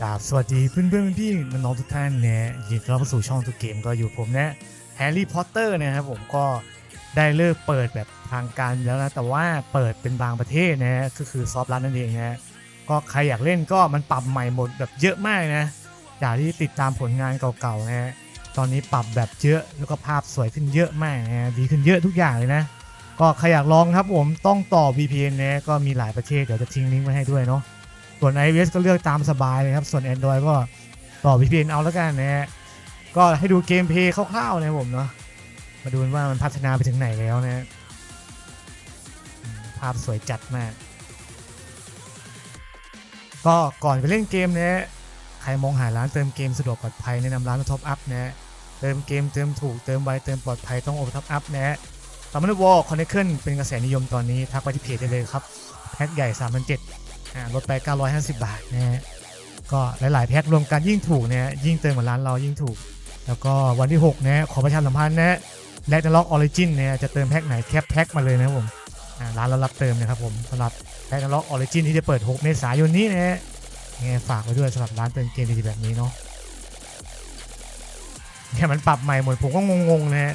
กราบสวัสดีเพื่อนเพื่อนๆพี่น้องทุกท่านนะยินดีต้อนรับเข้าสู่ช่องทุกเกมก็อยู่ผมนะแฮร์รี่พอตเตอร์นะครับผมก็ได้เลิกเปิดแบบทางการแล้วนะ แต่ว่าเปิดเป็นบางประเทศนะ ก็คือซอฟต์รันนั่นเองนะก็ใครอยากเล่นก็มันปรับใหม่หมดแบบเยอะมากนะจากที่ติดตามผลงานเก่าๆนะตอนนี้ปรับแบบเยอะแล้วก็ภาพสวยขึ้นเยอะมากนะฮะดีขึ้นเยอะทุกอย่างเลยนะ ก็ใครอยากลองครับผมต้องต่อ VPN นะก็มีหลายประเทศเดี๋ยวจะทิ้งลิงก์ไว้ให้ด้วยเนาะ ส่วน iOS ก็เลือกตามสบายเลยครับ ส่วน Android ก็ต่อ VPN เอาแล้วกันนะฮะก็ให้ดูเกมเพย์คร่าวๆนะผมเนาะมาดูว่ามันพัฒนาไปถึงไหนแล้วนะฮะภาพสวยจัดมาก ก็ก่อนไปเล่นเกมนะใครมองหาร้านเติมเกมสะดวกปลอดภัยแนะนำร้านท็อปอัพนะเติมเกมเติมถูกเติมไวเติมปลอดภัยต้องโอท็อปอัพนะฮะตามมาด้วอลคอนเนคเคิลเป็นกระแสนิยมตอนนี้ทักไปที่เพจได้เลยครับ แพ็คใหญ่3 7 0 0อ่า ลดไป 950 บาทนะฮะก็หลาย ๆ แพ็ครวมกันยิ่งถูกเนะฮะยิ่งเติมกับร้านเรายิ่งถูก แล้วก็วันที่6นะขอประชาสัมพันธ์นะฮะแลกล็อกออริจินเนะฮะจะเติมแพ็คไหนแคปแพ็คมาเลยนะผมร้านเรารับเติมนะครับผมสำหรับแลกล็อกออริจินที่จะเปิด 6 เมษายนนี้นะฮะยังไงฝากไว้ด้วยสำหรับร้านเติมเกมดีๆแบบนี้เนาะเนี่ยมันปรับใหม่หมดผมก็งงๆนะฮะ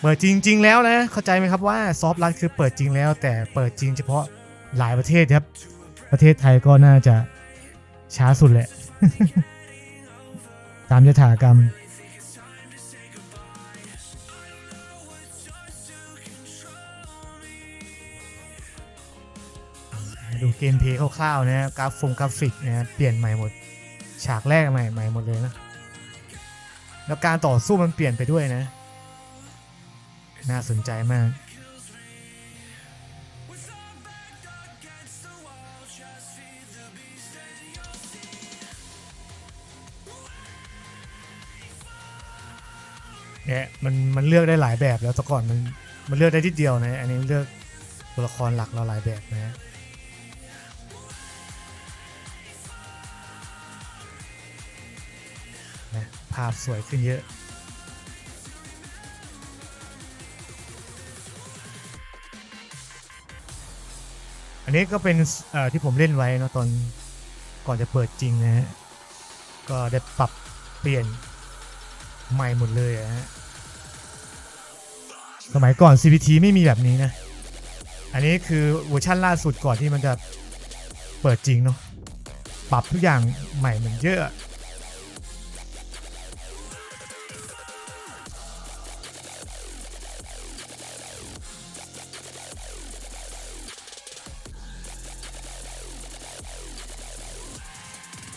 เปิดจริง ๆ แล้วนะเข้าใจไหมครับว่าซอฟต์รันคือเปิดจริงแล้ว แต่เปิดจริงเฉพาะ หลายประเทศครับ ประเทศไทยก็น่าจะช้าสุดแหละ ตามยถากรรม ดูเกมเพลย์คร่าวๆนะกราฟงกราฟิกนะเปลี่ยนใหม่หมด ฉากแรกใหม่ใหม่หมดเลยนะ แล้วการต่อสู้มันเปลี่ยนไปด้วยนะ น่าสนใจมาก เนี่ยมันมันเลือกได้หลายแบบแล้วแต่ก่อนมันมันเลือกได้ทีเดียวนะอันนี้เลือกตัวละครหลักเราหลายแบบนะนะภาพสวยขึ้นเยอะอันนี้ก็เป็นที่ผมเล่นไว้นะตอนก่อนจะเปิดจริงนะฮะ ก็ได้ปรับเปลี่ยนใหม่หมดเลยอะฮะ สมัยก่อน CPT ไม่มีแบบนี้นะ อันนี้คือเวอร์ชั่นล่าสุดก่อนที่มันจะเปิดจริงเนาะ ปรับทุกอย่างใหม่เหมือนเยอะ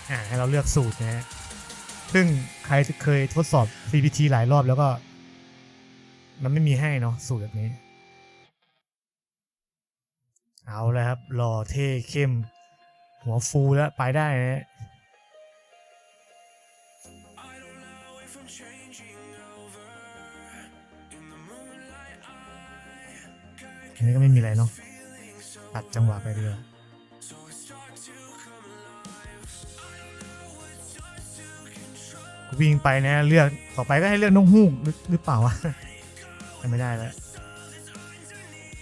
อ่าให้เราเลือกสูตรนะฮะ ซึ่งใครเคยทดสอบ CPT หลายรอบแล้วก็ มันไม่มีให้เนาะสูตรแบบนี้ เอาแล้วครับหล่อเท่เข้ม หัวฟูแล้วไปได้นะอันนี้ก็ไม่มีอะไรเนาะตัดจังหวะไปเรื่อยวิ่งไปนะเลือกต่อไปก็ให้เลือกนกฮูกหรือเปล่าวะ ไม่ได้แล้ว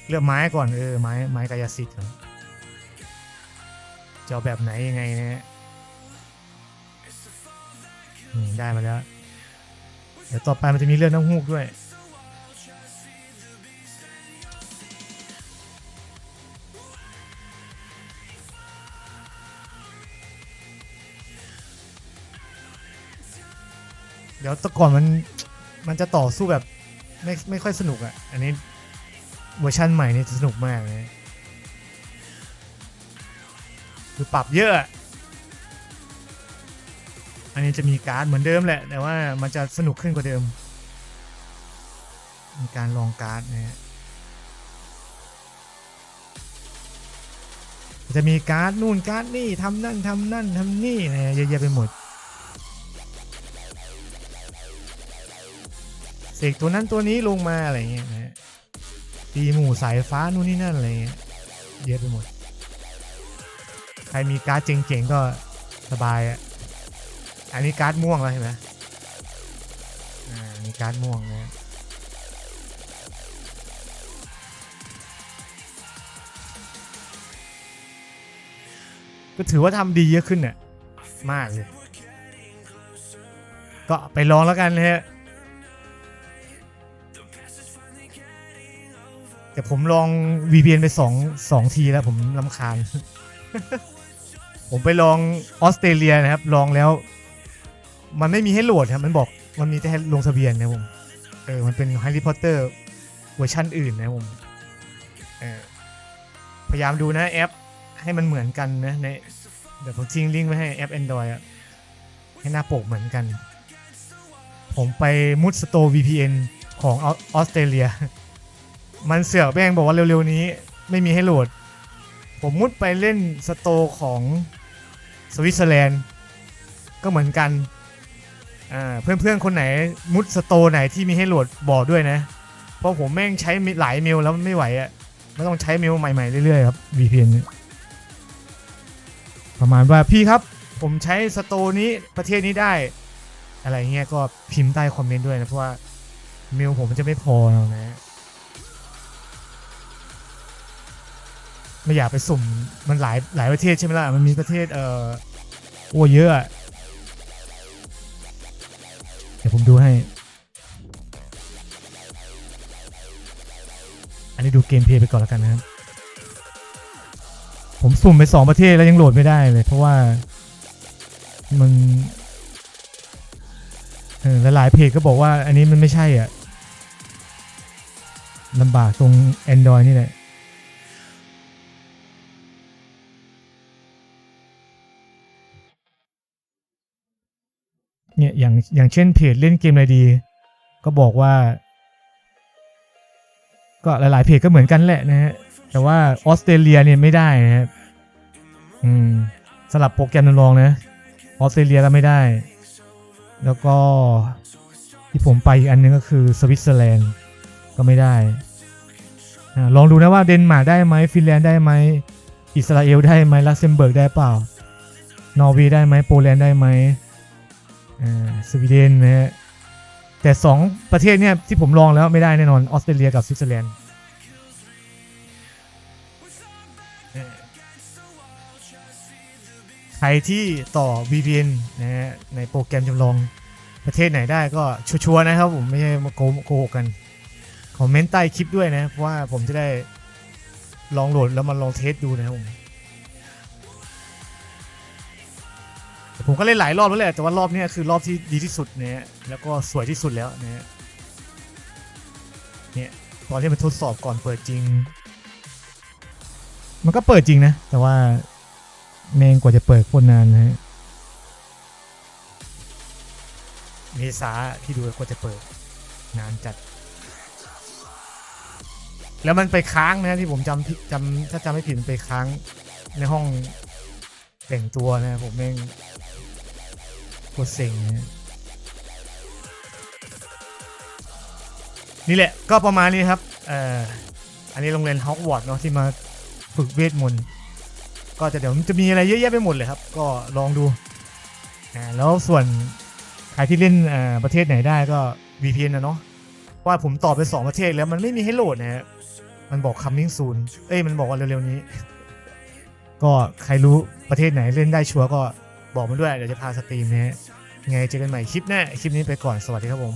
เลือกไม้ก่อนเออไม้ไม้กายสิทธิ์จะเอแบบไหนยังไงนะฮะนี่ได้มาแล้ว เดี๋ยวต่อไปมันจะมีเลือกนกฮูกด้วยเดี๋ยวแต่ก่อนมันมันจะต่อสู้แบบ ไม่ไม่ค่อยสนุกอะ่ะ อันนี้เวอร์ชันใหม่นี่จะสนุกมากเลยคือปรับเยอะ อันนี้จะมีการ์ดเหมือนเดิมแหละ แต่ว่ามันจะสนุกขึ้นกว่าเดิม มีการลองการ์ดนะฮะจะมีการ์ดนู่นการ์ดนี่ทำนั่นทำนั่นทำนี่นะเยอะแยะไปหมด เสกตัวนั้นตัวนี้ลงมาอะไรเงี้ยนะฮะตีหมู่สายฟ้านู่นนี่นั่นอะไรเงี้ยเยอะไปหมด ใครมีการ์ดเจ๋งๆก็สบายอะอันนี้การ์ดม่วงแล้วเห็นไหมอ่ามีการ์ดม่วงนะก็ถือว่าทำดีเยอะขึ้นน่ะมากเลย ก็ไปลองแล้วกันนะฮะ แต่ผมลอง VPN ไปสองสองทีแล้วผมลำคาญ ผมไปลองออสเตรเลียนะครับ ลองแล้ว มันไม่มีให้โหลดครับ มันบอกมันมีแต่ให้ลงทะเบียนนะผม เออ มันเป็น Harry Potter เวอร์ชันอื่นนะผม เออ พยายามดูนะแอป ให้มันเหมือนกันนะในเดี๋ยวผมทิ้งลิงก์ไว้ให้แอป Android อะให้หน้าปกเหมือนกัน ผมไปมุดสโตร์ VPN ของออสเตรเลีย มันเสือกแม่งบอกว่าเร็วๆนี้ไม่มีให้โหลด ผมมุดไปเล่นสโตของสวิตเซอร์แลนด์ ก็เหมือนกัน อ่า เพื่อนๆ คนไหนมุดสโตไหนที่มีให้โหลดบอกด้วยนะ เพราะผมแม่งใช้หลายเมลแล้วไม่ไหวอะไม่ต้องใช้เมลใหม่ๆ เรื่อยๆ ครับ VPN เนี่ยประมาณว่าพี่ครับ ผมใช้สโตนี้ประเทศนี้ได้ อะไรเงี้ยก็พิมพ์ใต้คอมเมนต์ด้วยนะ เพราะว่าเมลผมมันจะไม่พอแล้วนะ ไม่อยากไปสุ่มมันหลายหลายประเทศใช่ไหมล่ะ มันมีประเทศเอ่อโอ้เยอะอะเดี๋ยวผมดูให้ อันนี้ดูเกมเพลย์ไปก่อนแล้วกันนะครับ ผมสุ่มไปสองประเทศแล้วยังโหลดไม่ได้เลยเพราะว่ามันเออหลายเพจก็บอกว่าอันนี้มันไม่ใช่อะลำบากตรง Android นี่แหละ อย่างอย่างเช่นเพจเล่นเกมอะไรดี ก็บอกว่า ก็หลายๆเพจก็เหมือนกันแหละนะฮะแต่ว่าออสเตรเลียเนี่ยไม่ได้นะครับอืมสลับโปรแกรมลองนะออสเตรเลียก็ไม่ได้ แล้วก็ที่ผมไปอีกอันนึงก็คือสวิตเซอร์แลนด์ก็ไม่ได้ลองดูนะว่าเดนมาร์กได้ไหมฟินแลนด์ได้ไหมอิสราเอลได้ไหมลักเซมเบิร์กได้เปล่า นอร์เวย์ได้ไหมโปแลนด์ได้ไหม สวีเดนนะฮะแต่ 2 ประเทศเนี่ยที่ผมลองแล้วไม่ได้แน่นอนออสเตรเลียกับสวิตเซอร์แลนด์ใครที่ต่อ VPN นะฮะในโปรแกรมจำลองประเทศไหนได้ก็ชัวร์นะครับผมไม่ใช่มาโกโกหกกัน คอมเมนต์ใต้คลิปด้วยนะ เพราะว่าผมจะได้ลองโหลดแล้วมาลองเทสดูนะครับผม ผมก็เล่นหลายรอบแล้วแหละแต่ว่ารอบนี้คือรอบที่ดีที่สุดเนะฮะแล้วก็สวยที่สุดแล้วนะฮะเนี่ยตอนที่มันทดสอบก่อนเปิดจริง มันก็เปิดจริงนะ แต่ว่าแมงกว่าจะเปิดโคตรนานนะฮะเมษาที่ดูกว่าจะเปิดนานจัด แล้วมันไปค้างนะที่ผมจำจำถ้าจำไม่ผิดมันไปค้างในห้อง แต่งตัวนะผมแม่งโคตรเซ็งนะนี่แหละก็ประมาณนี้ครับเอ่ออันนี้โรงเรียนฮอกวอตส์เนาะที่มาฝึกเวทมนต์ก็จะเดี๋ยวจะมีอะไรเยอะแยะไปหมดเลยครับ ก็ลองดูอ่าแล้วส่วนใครที่เล่นอ่าประเทศไหนได้ก็ VPN นะเนาะเพราะว่าผมตอบไป 2 ประเทศแล้วมันไม่มีให้โหลดนะฮะมันบอก coming soon เอ้ยมันบอกว่าเร็วๆนี้ ก็ใครรู้ประเทศไหนเล่นได้ชัวร์ก็บอกมาด้วยเดี๋ยวจะพาสตรีมนี้ยังไงเจอกันใหม่คลิปหน้าคลิปนี้ไปก่อนสวัสดีครับผม